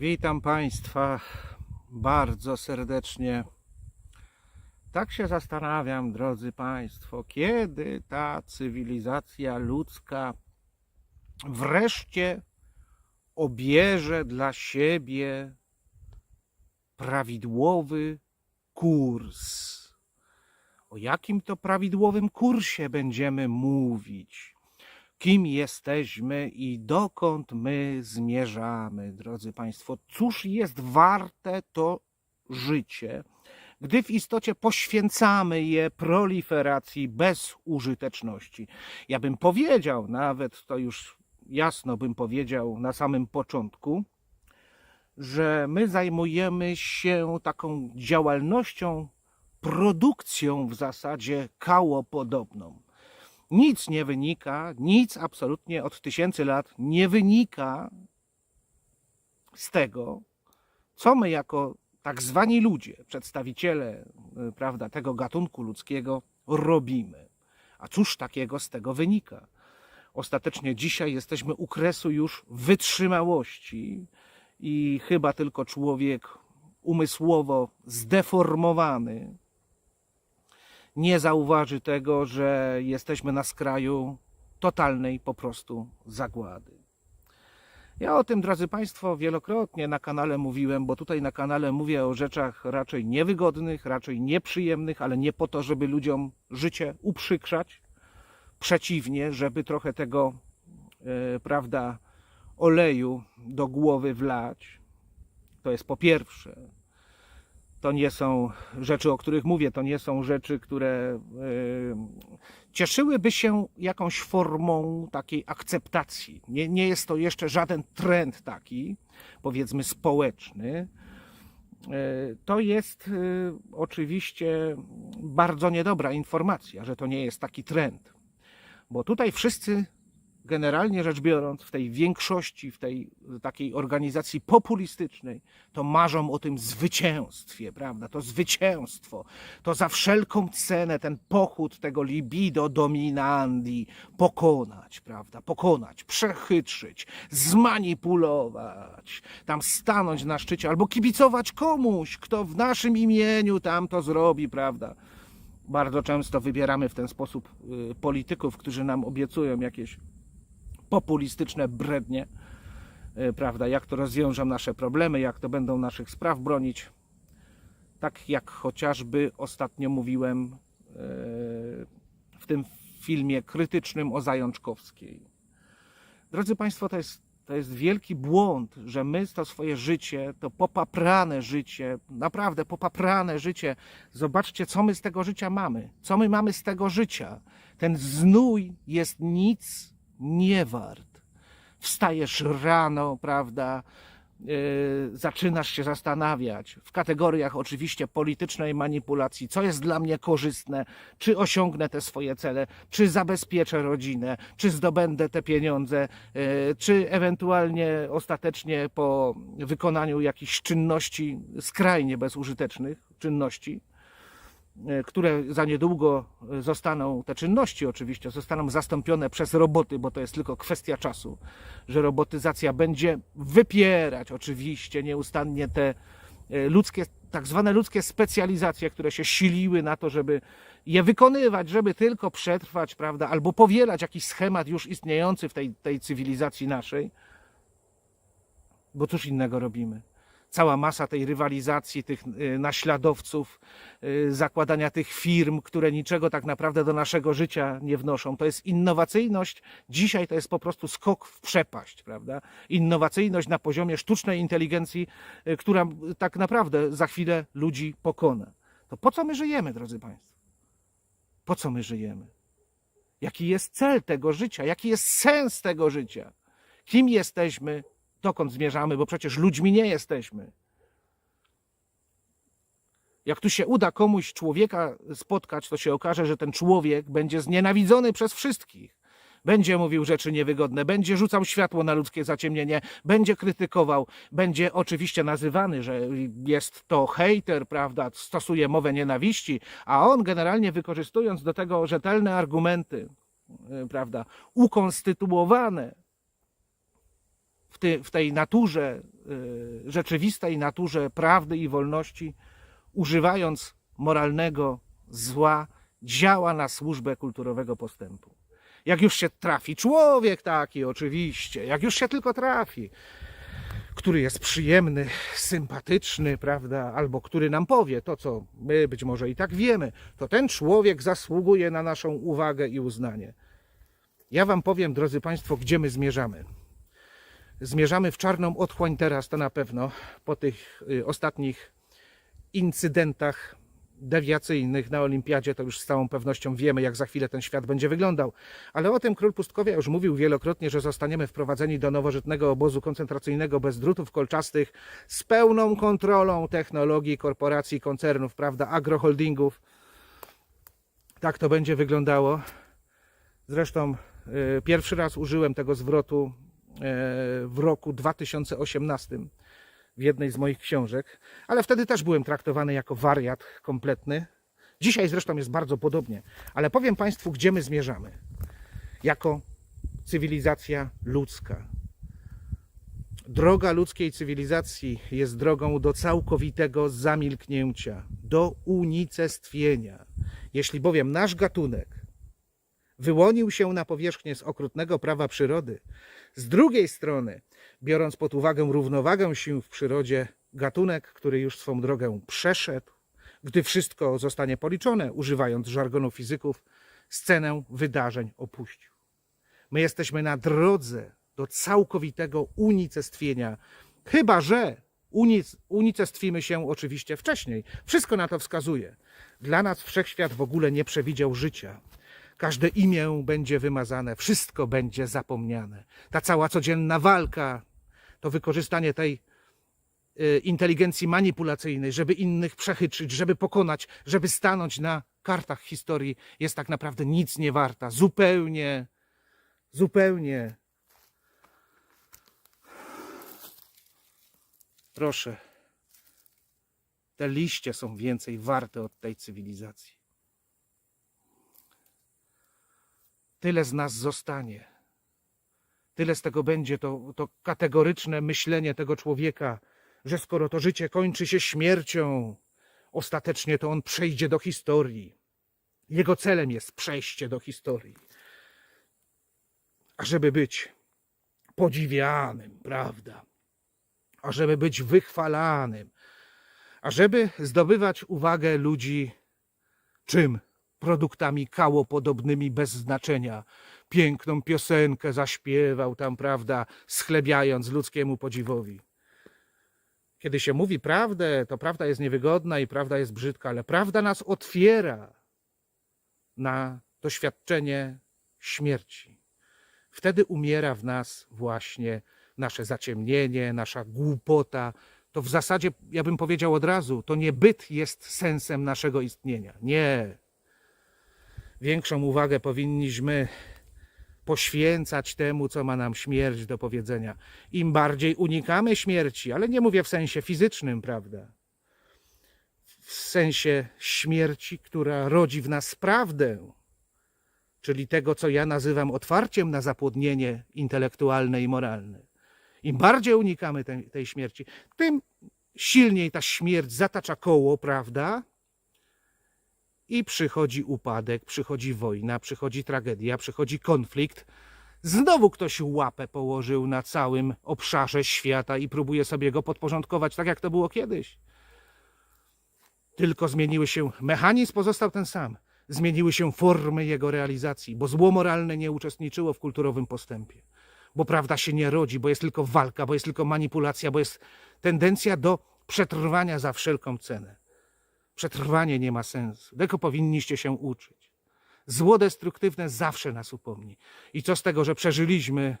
Witam Państwa bardzo serdecznie. Tak się zastanawiam, drodzy Państwo, kiedy ta cywilizacja ludzka wreszcie obierze dla siebie prawidłowy kurs. O jakim to prawidłowym kursie będziemy mówić? Kim jesteśmy i dokąd my zmierzamy, drodzy Państwo. Cóż jest warte to życie, gdy w istocie poświęcamy je proliferacji bezużyteczności. Ja bym powiedział, nawet to już jasno bym powiedział na samym początku, że my zajmujemy się taką działalnością, produkcją w zasadzie kałopodobną nic nie wynika, nic absolutnie od tysięcy lat nie wynika z tego, co my jako tak zwani ludzie, przedstawiciele y, prawda, tego gatunku ludzkiego robimy. A cóż takiego z tego wynika? Ostatecznie dzisiaj jesteśmy u kresu już wytrzymałości i chyba tylko człowiek umysłowo zdeformowany nie zauważy tego, że jesteśmy na skraju totalnej po prostu zagłady. Ja o tym, drodzy Państwo, wielokrotnie na kanale mówiłem, bo tutaj na kanale mówię o rzeczach raczej niewygodnych, raczej nieprzyjemnych, ale nie po to, żeby ludziom życie uprzykrzać. Przeciwnie, żeby trochę tego, e, prawda, oleju do głowy wlać. To jest po pierwsze to nie są rzeczy, o których mówię, to nie są rzeczy, które e, cieszyłyby się jakąś formą takiej akceptacji. Nie, nie jest to jeszcze żaden trend taki, powiedzmy, społeczny. E, To jest e, oczywiście bardzo niedobra informacja, że to nie jest taki trend, bo tutaj wszyscy generalnie rzecz biorąc, w tej większości, w tej takiej organizacji populistycznej, to marzą o tym zwycięstwie, prawda? To zwycięstwo, to za wszelką cenę ten pochód tego libido dominandi pokonać, prawda? Pokonać, przechytrzyć, zmanipulować, tam stanąć na szczycie albo kibicować komuś, kto w naszym imieniu tam to zrobi, prawda? Bardzo często wybieramy w ten sposób y, polityków, którzy nam obiecują jakieś populistyczne brednie, e, prawda, jak to rozwiążą nasze problemy, jak to będą naszych spraw bronić. Tak jak chociażby ostatnio mówiłem e, w tym filmie krytycznym o Zajączkowskiej. Drodzy Państwo, to jest, to jest wielki błąd, że my to swoje życie, to popaprane życie, naprawdę popaprane życie, zobaczcie, co my z tego życia mamy. Co my mamy z tego życia? Ten znój jest nic nie wart. Wstajesz rano, prawda? Yy, zaczynasz się zastanawiać w kategoriach oczywiście politycznej manipulacji, co jest dla mnie korzystne, czy osiągnę te swoje cele, czy zabezpieczę rodzinę, czy zdobędę te pieniądze, yy, czy ewentualnie ostatecznie po wykonaniu jakichś czynności skrajnie bezużytecznych, czynności, E, które za niedługo e, zostaną, te czynności oczywiście, zostaną zastąpione przez roboty, bo to jest tylko kwestia czasu, że robotyzacja będzie wypierać oczywiście nieustannie te e, ludzkie, tak zwane ludzkie specjalizacje, które się siliły na to, żeby je wykonywać, żeby tylko przetrwać, prawda, albo powielać jakiś schemat już istniejący w tej, tej cywilizacji naszej. Bo cóż innego robimy? Cała masa tej rywalizacji, tych y, naśladowców, y, zakładania tych firm, które niczego tak naprawdę do naszego życia nie wnoszą. To jest innowacyjność. Dzisiaj to jest po prostu skok w przepaść, prawda? Innowacyjność na poziomie sztucznej inteligencji, y, która tak naprawdę za chwilę ludzi pokona. To po co my żyjemy, drodzy Państwo? Po co my żyjemy? Jaki jest cel tego życia? Jaki jest sens tego życia? Kim jesteśmy? Dokąd zmierzamy, bo przecież ludźmi nie jesteśmy. Jak tu się uda komuś człowieka spotkać, to się okaże, że ten człowiek będzie znienawidzony przez wszystkich. Będzie mówił rzeczy niewygodne, będzie rzucał światło na ludzkie zaciemnienie, będzie krytykował, będzie oczywiście nazywany, że jest to hejter, prawda, stosuje mowę nienawiści, a on generalnie wykorzystując do tego rzetelne argumenty, prawda, ukonstytuowane w, ty, w tej naturze y, rzeczywistej naturze prawdy i wolności, używając moralnego zła, działa na służbę kulturowego postępu. Jak już się trafi człowiek taki, oczywiście, jak już się tylko trafi, który jest przyjemny, sympatyczny, prawda, albo który nam powie to, co my być może i tak wiemy, to ten człowiek zasługuje na naszą uwagę i uznanie. Ja Wam powiem, drodzy Państwo, gdzie my zmierzamy. Zmierzamy w czarną otchłań teraz, to na pewno, po tych y, ostatnich incydentach dewiacyjnych na Olimpiadzie, to już z całą pewnością wiemy, jak za chwilę ten świat będzie wyglądał. Ale o tym król Pustkowia już mówił wielokrotnie, że zostaniemy wprowadzeni do nowożytnego obozu koncentracyjnego bez drutów kolczastych, z pełną kontrolą technologii, korporacji, koncernów, prawda, agroholdingów. Tak to będzie wyglądało. Zresztą y, pierwszy raz użyłem tego zwrotu w roku 2018 w jednej z moich książek, ale wtedy też byłem traktowany jako wariat kompletny. Dzisiaj zresztą jest bardzo podobnie, ale powiem Państwu, gdzie my zmierzamy. Jako cywilizacja ludzka. Droga ludzkiej cywilizacji jest drogą do całkowitego zamilknięcia, do unicestwienia. Jeśli bowiem nasz gatunek wyłonił się na powierzchnię z okrutnego prawa przyrody, z drugiej strony, biorąc pod uwagę równowagę sił w przyrodzie, gatunek, który już swą drogę przeszedł, gdy wszystko zostanie policzone, używając żargonu fizyków, scenę wydarzeń opuścił. My jesteśmy na drodze do całkowitego unicestwienia, chyba że unic- unicestwimy się oczywiście wcześniej. Wszystko na to wskazuje. Dla nas wszechświat w ogóle nie przewidział życia. Każde imię będzie wymazane, wszystko będzie zapomniane. Ta cała codzienna walka, to wykorzystanie tej y, inteligencji manipulacyjnej, żeby innych przechytrzyć, żeby pokonać, żeby stanąć na kartach historii, jest tak naprawdę nic nie warta. Zupełnie, zupełnie. Proszę, te liście są więcej warte od tej cywilizacji. Tyle z nas zostanie. Tyle z tego będzie to, to kategoryczne myślenie tego człowieka, że skoro to życie kończy się śmiercią, ostatecznie to on przejdzie do historii. Jego celem jest przejście do historii. Ażeby być podziwianym, prawda? Ażeby być wychwalanym, ażeby zdobywać uwagę ludzi czym? Produktami kałopodobnymi bez znaczenia. Piękną piosenkę zaśpiewał tam, prawda, schlebiając ludzkiemu podziwowi. Kiedy się mówi prawdę, to prawda jest niewygodna i prawda jest brzydka, ale prawda nas otwiera na doświadczenie śmierci. Wtedy umiera w nas właśnie nasze zaciemnienie, nasza głupota. To w zasadzie, ja bym powiedział od razu, to nie byt jest sensem naszego istnienia. Nie. Większą uwagę powinniśmy poświęcać temu, co ma nam śmierć do powiedzenia. Im bardziej unikamy śmierci, ale nie mówię w sensie fizycznym, prawda? W sensie śmierci, która rodzi w nas prawdę, czyli tego, co ja nazywam otwarciem na zapłodnienie intelektualne i moralne. Im bardziej unikamy tej, tej śmierci, tym silniej ta śmierć zatacza koło, prawda? I przychodzi upadek, przychodzi wojna, przychodzi tragedia, przychodzi konflikt. Znowu ktoś łapę położył na całym obszarze świata i próbuje sobie go podporządkować, tak jak to było kiedyś. Tylko zmieniły się, mechanizm pozostał ten sam. Zmieniły się formy jego realizacji, bo zło moralne nie uczestniczyło w kulturowym postępie. Bo prawda się nie rodzi, bo jest tylko walka, bo jest tylko manipulacja, bo jest tendencja do przetrwania za wszelką cenę. Przetrwanie nie ma sensu. Tego powinniście się uczyć. Zło destruktywne zawsze nas upomni. I co z tego, że przeżyliśmy?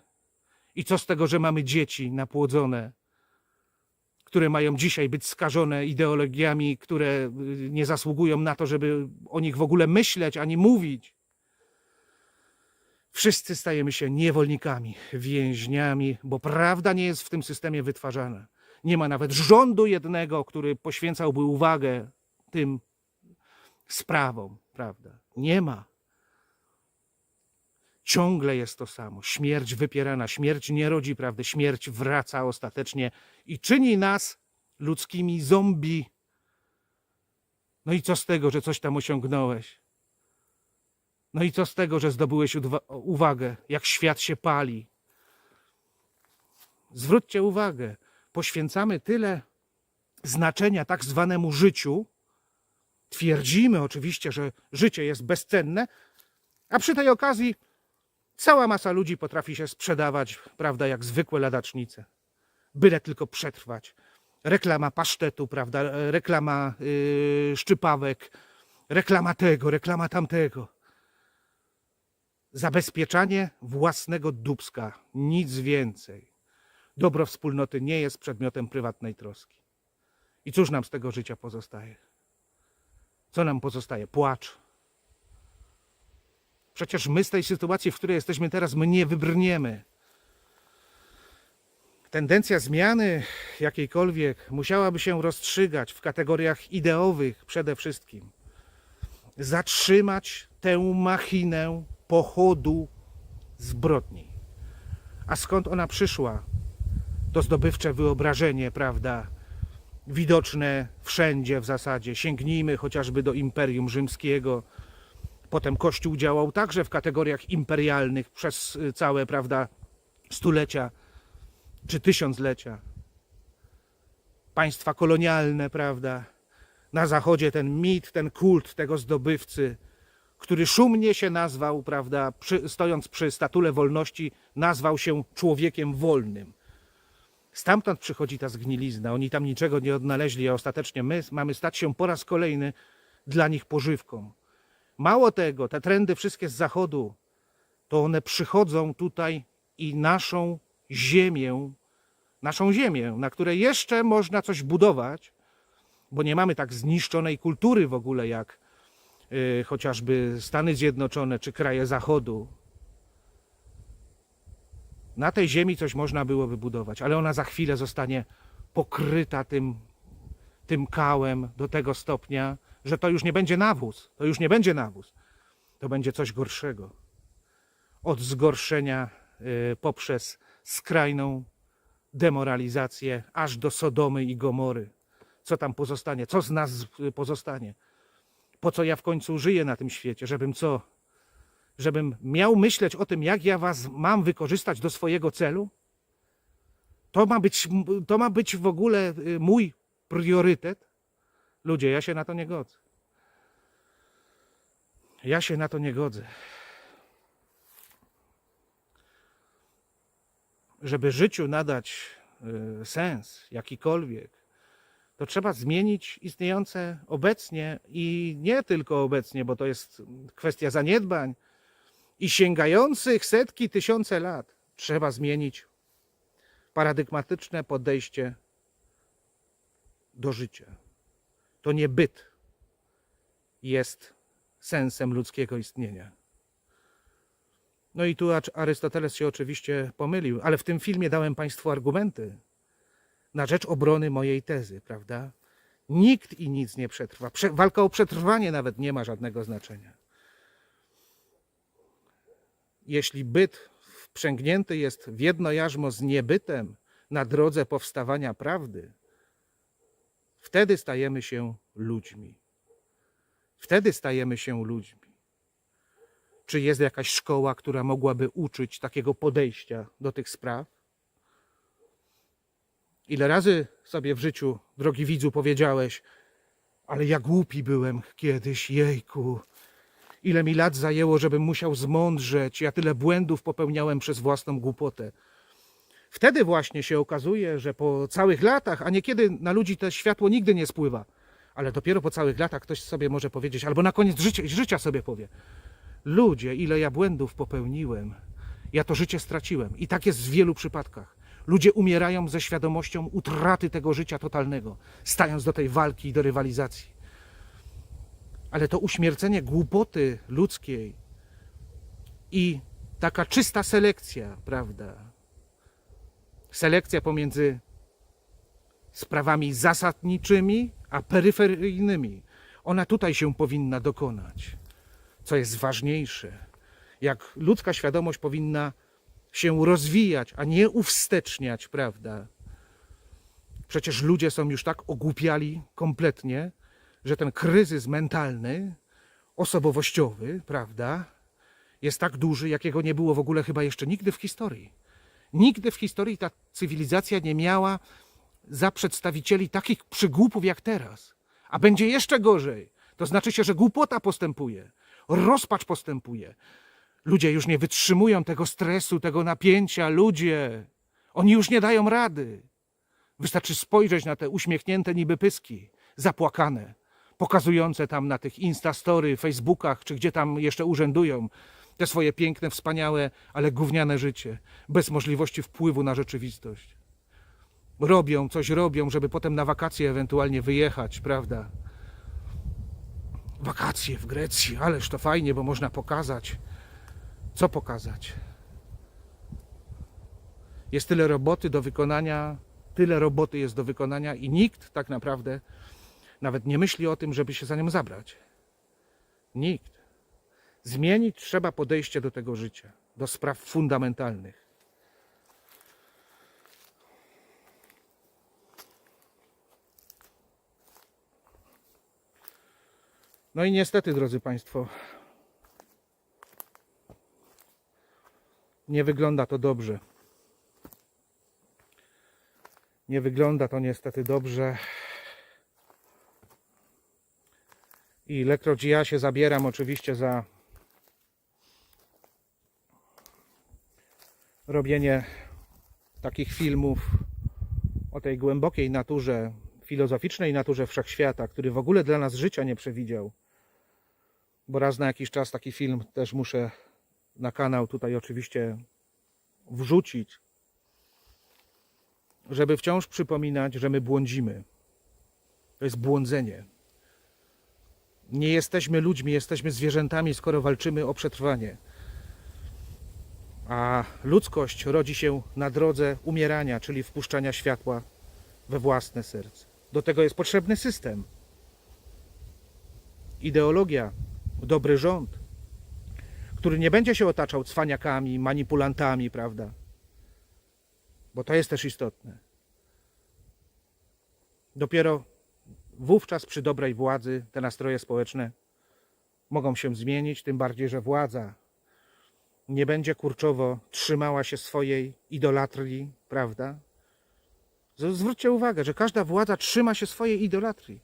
I co z tego, że mamy dzieci napłodzone, które mają dzisiaj być skażone ideologiami, które y, nie zasługują na to, żeby o nich w ogóle myśleć ani mówić? Wszyscy stajemy się niewolnikami, więźniami, bo prawda nie jest w tym systemie wytwarzana. Nie ma nawet rządu jednego, który poświęcałby uwagę tym sprawom, prawda? Nie ma. Ciągle jest to samo. Śmierć wypierana, śmierć nie rodzi prawdy, śmierć wraca ostatecznie i czyni nas ludzkimi zombie. No i co z tego, że coś tam osiągnąłeś? No i co z tego, że zdobyłeś uwagę, jak świat się pali? Zwróćcie uwagę, poświęcamy tyle znaczenia tak zwanemu życiu. Twierdzimy oczywiście, że życie jest bezcenne, a przy tej okazji cała masa ludzi potrafi się sprzedawać, prawda, jak zwykłe ladacznice. Byle tylko przetrwać. Reklama pasztetu, prawda, reklama yy, szczypawek, reklama tego, reklama tamtego. Zabezpieczanie własnego dubska, nic więcej. Dobro wspólnoty nie jest przedmiotem prywatnej troski. I cóż nam z tego życia pozostaje? Co nam pozostaje? Płacz. Przecież my z tej sytuacji, w której jesteśmy teraz, my nie wybrniemy. Tendencja zmiany jakiejkolwiek musiałaby się rozstrzygać w kategoriach ideowych przede wszystkim. Zatrzymać tę machinę pochodu zbrodni. A skąd ona przyszła? To zdobywcze wyobrażenie, prawda? Widoczne wszędzie w zasadzie. Sięgnijmy chociażby do Imperium Rzymskiego. Potem Kościół działał także w kategoriach imperialnych przez y, całe, prawda, stulecia czy tysiąclecia. Państwa kolonialne, prawda? Na zachodzie ten mit, ten kult tego zdobywcy, który szumnie się nazwał, prawda, przy, stojąc przy statule wolności, nazwał się człowiekiem wolnym. Stamtąd przychodzi ta zgnilizna. Oni tam niczego nie odnaleźli, a ostatecznie my mamy stać się po raz kolejny dla nich pożywką. Mało tego, te trendy wszystkie z zachodu, to one przychodzą tutaj i naszą ziemię, naszą ziemię, na której jeszcze można coś budować, bo nie mamy tak zniszczonej kultury w ogóle jak y, chociażby Stany Zjednoczone czy kraje Zachodu. Na tej ziemi coś można było wybudować, ale ona za chwilę zostanie pokryta tym, tym kałem do tego stopnia, że to już nie będzie nawóz. To już nie będzie nawóz. To będzie coś gorszego. Od zgorszenia y, poprzez skrajną demoralizację aż do Sodomy i Gomory. Co tam pozostanie? Co z nas y, pozostanie? Po co ja w końcu żyję na tym świecie? Żebym co? Żebym miał myśleć o tym, jak ja was mam wykorzystać do swojego celu? To ma być, to ma być w ogóle y, mój priorytet? Ludzie, ja się na to nie godzę. Ja się na to nie godzę. Żeby życiu nadać y, sens jakikolwiek, to trzeba zmienić istniejące obecnie i nie tylko obecnie, bo to jest kwestia zaniedbań i sięgających setki, tysiące lat. Trzeba zmienić paradygmatyczne podejście do życia. To nie byt jest sensem ludzkiego istnienia. No i tu Arystoteles się oczywiście pomylił, ale w tym filmie dałem Państwu argumenty na rzecz obrony mojej tezy, prawda? Nikt i nic nie przetrwa. Prze- walka o przetrwanie nawet nie ma żadnego znaczenia. Jeśli byt wprzęgnięty jest w jedno jarzmo z niebytem na drodze powstawania prawdy, wtedy stajemy się ludźmi. Wtedy stajemy się ludźmi. Czy jest jakaś szkoła, która mogłaby uczyć takiego podejścia do tych spraw? Ile razy sobie w życiu, drogi widzu, powiedziałeś, ale ja głupi byłem kiedyś, jejku. Ile mi lat zajęło, żebym musiał zmądrzeć, ja tyle błędów popełniałem przez własną głupotę. Wtedy właśnie się okazuje, że po całych latach, a niekiedy na ludzi to światło nigdy nie spływa, ale dopiero po całych latach ktoś sobie może powiedzieć, albo na koniec życia, życia sobie powie: Ludzie, ile ja błędów popełniłem, ja to życie straciłem. I tak jest w wielu przypadkach. Ludzie umierają ze świadomością utraty tego życia totalnego, stając do tej walki i do rywalizacji. Ale to uśmiercenie głupoty ludzkiej i taka czysta selekcja, prawda? Selekcja pomiędzy sprawami zasadniczymi a peryferyjnymi. Ona tutaj się powinna dokonać. Co jest ważniejsze, jak ludzka świadomość powinna się rozwijać, a nie uwsteczniać, prawda? Przecież ludzie są już tak ogłupiali kompletnie, że ten kryzys mentalny, osobowościowy, prawda, jest tak duży, jakiego nie było w ogóle chyba jeszcze nigdy w historii. Nigdy w historii ta cywilizacja nie miała za przedstawicieli takich przygłupów jak teraz. A będzie jeszcze gorzej. To znaczy się, że głupota postępuje, rozpacz postępuje. Ludzie już nie wytrzymują tego stresu, tego napięcia. Ludzie, oni już nie dają rady. Wystarczy spojrzeć na te uśmiechnięte niby pyski, zapłakane, pokazujące tam na tych Instastory, Facebookach, czy gdzie tam jeszcze urzędują, te swoje piękne, wspaniałe, ale gówniane życie, bez możliwości wpływu na rzeczywistość. Robią, coś robią, żeby potem na wakacje ewentualnie wyjechać, prawda? Wakacje w Grecji, ależ to fajnie, bo można pokazać. Co pokazać? Jest tyle roboty do wykonania, tyle roboty jest do wykonania i nikt tak naprawdę nawet nie myśli o tym, żeby się za nią zabrać. Nikt. Zmienić trzeba podejście do tego życia, do spraw fundamentalnych. No i niestety, drodzy Państwo, nie wygląda to dobrze. Nie wygląda to niestety dobrze. I ilekroć ja się zabieram oczywiście za robienie takich filmów o tej głębokiej naturze, filozoficznej naturze wszechświata, który w ogóle dla nas życia nie przewidział. Bo raz na jakiś czas taki film też muszę na kanał tutaj oczywiście wrzucić, żeby wciąż przypominać, że my błądzimy. To jest błądzenie. Nie jesteśmy ludźmi, jesteśmy zwierzętami, skoro walczymy o przetrwanie. A ludzkość rodzi się na drodze umierania, czyli wpuszczania światła we własne serce. Do tego jest potrzebny system. Ideologia, dobry rząd, który nie będzie się otaczał cwaniakami, manipulantami, prawda? Bo to jest też istotne. Dopiero wówczas przy dobrej władzy te nastroje społeczne mogą się zmienić, tym bardziej, że władza nie będzie kurczowo trzymała się swojej idolatrii, prawda? Zwróćcie uwagę, że każda władza trzyma się swojej idolatrii.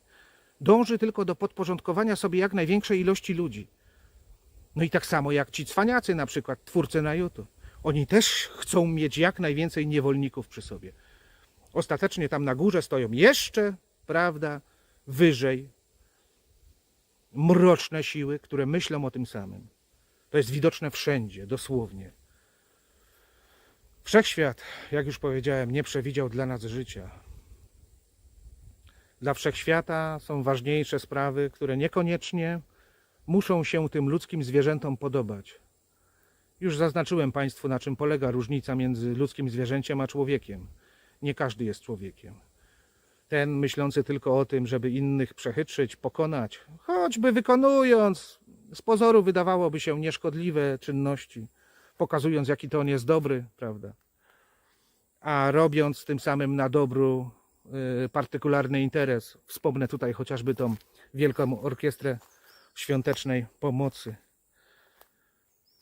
Dąży tylko do podporządkowania sobie jak największej ilości ludzi. No i tak samo jak ci cwaniacy, na przykład twórcy na YouTube. Oni też chcą mieć jak najwięcej niewolników przy sobie. Ostatecznie tam na górze stoją jeszcze, prawda, wyżej mroczne siły, które myślą o tym samym. To jest widoczne wszędzie, dosłownie. Wszechświat, jak już powiedziałem, nie przewidział dla nas życia. Dla wszechświata są ważniejsze sprawy, które niekoniecznie muszą się tym ludzkim zwierzętom podobać. Już zaznaczyłem Państwu, na czym polega różnica między ludzkim zwierzęciem a człowiekiem. Nie każdy jest człowiekiem. Ten myślący tylko o tym, żeby innych przechytrzyć, pokonać, choćby wykonując z pozoru wydawałoby się nieszkodliwe czynności, pokazując jaki to on jest dobry, prawda? A robiąc tym samym na dobru y, partykularny interes. Wspomnę tutaj chociażby tą wielką orkiestrę świątecznej pomocy.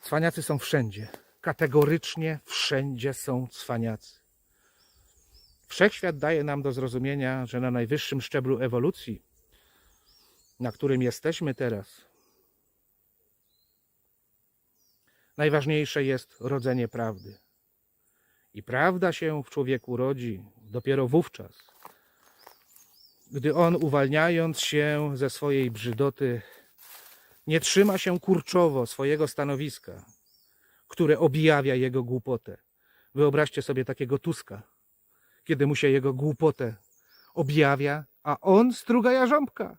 Cwaniacy są wszędzie. Kategorycznie wszędzie są cwaniacy. Wszechświat daje nam do zrozumienia, że na najwyższym szczeblu ewolucji, na którym jesteśmy teraz, najważniejsze jest rodzenie prawdy. I prawda się w człowieku rodzi dopiero wówczas, gdy on, uwalniając się ze swojej brzydoty, nie trzyma się kurczowo swojego stanowiska, które objawia jego głupotę. Wyobraźcie sobie takiego Tuska, kiedy mu się jego głupotę objawia, a on struga jarząbka.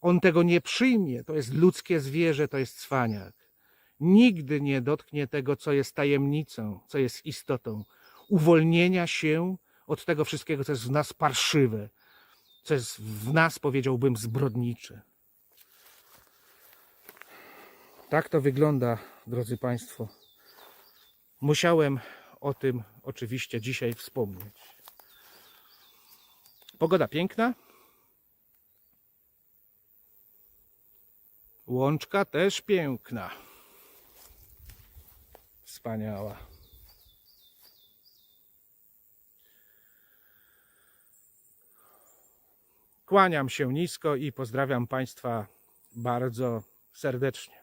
On tego nie przyjmie. To jest ludzkie zwierzę, to jest cwaniak. Nigdy nie dotknie tego, co jest tajemnicą, co jest istotą. Uwolnienia się od tego wszystkiego, co jest w nas parszywe, co jest w nas, powiedziałbym, zbrodnicze. Tak to wygląda drodzy Państwo, musiałem o tym oczywiście dzisiaj wspomnieć. Pogoda piękna. Łączka też piękna. Wspaniała. Kłaniam się nisko i pozdrawiam Państwa bardzo serdecznie.